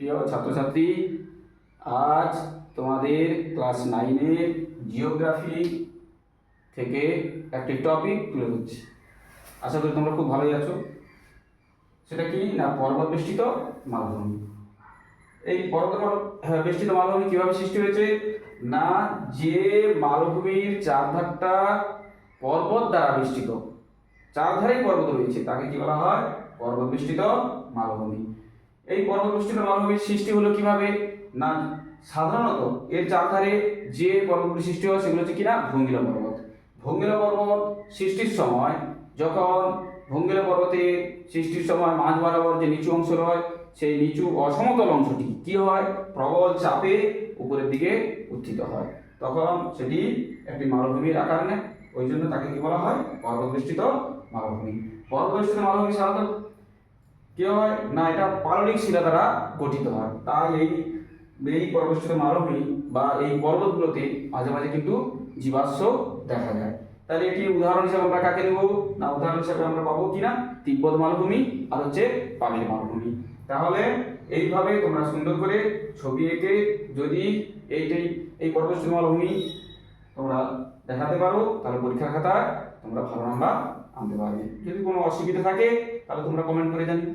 প্রিয় ছাত্রছাত্রী আজ তোমাদের ক্লাস নাইনের জিওগ্রাফি থেকে একটি টপিক তুলে ধরছি। আশা করি তোমরা খুব ভালোই আছো। সেটা কি না পর্বত বেষ্টিত মালভূমি? এই পর্বত হ্যাঁ, বেষ্টিত মালভূমি কীভাবে সৃষ্টি হয়েছে? না যে মালভূমির চারধারটা পর্বত দ্বারা বেষ্টিত। চারধারেই পর্বত রয়েছে তাকে কি বলা হয়? পর্বত বেষ্টিত মালভূমি। এই পর্বত বেষ্টিত মালভূমির সৃষ্টি হলো কীভাবে? না, সাধারণত এর চারধারে যে পর্বতগুলি সৃষ্টি হয় সেগুলো হচ্ছে কিনা? ভঙ্গিলা পর্বত। ভঙ্গিলা পর্বত সৃষ্টির সময় যখন ভঙ্গিলা পর্বতে সৃষ্টির সময় মাঝ বরাবর যে নিচু অংশ রয়, সেই নিচু অসমতল অংশটি কি হয়? প্রবল চাপে উপরের দিকে উত্থিত হয়। তখন সেটি একটি মালভূমির আকার নেয় ওই জন্য তাকে কি বলা হয়? পর্বতবেষ্টিত মালভূমি। পর্বতবেষ্টিত মালভূমি সাধারণত কি হয়? না, এটা পাললিক শিলা দ্বারা গঠিত হয়। তাই এই এই পর্বতবেষ্টিত মালভূমি বা এই পর্বতগুলোতে মাঝে মাঝে কিন্তু জীবাশ্ম দেখা যায়। তাহলে এটি উদাহরণ হিসেবে আমরা কাকে নেব না, উদাহরণ হিসেবে আমরা পাবো কিনা তিব্বত মালভূমি আর হচ্ছে পামির মালভূমি। তাহলে এইভাবে তোমরা সুন্দর করে ছবি এঁকে যদি এইটাই এই পর্বতবেষ্টিত মালভূমি তোমরা দেখাতে পারো, তাহলে পরীক্ষা খাতায় তোমরা ভালো নাম্বার আনতে পারবে। যদি কোনো অসুবিধা থাকে তাহলে তোমরা কমেন্ট করে জানিও।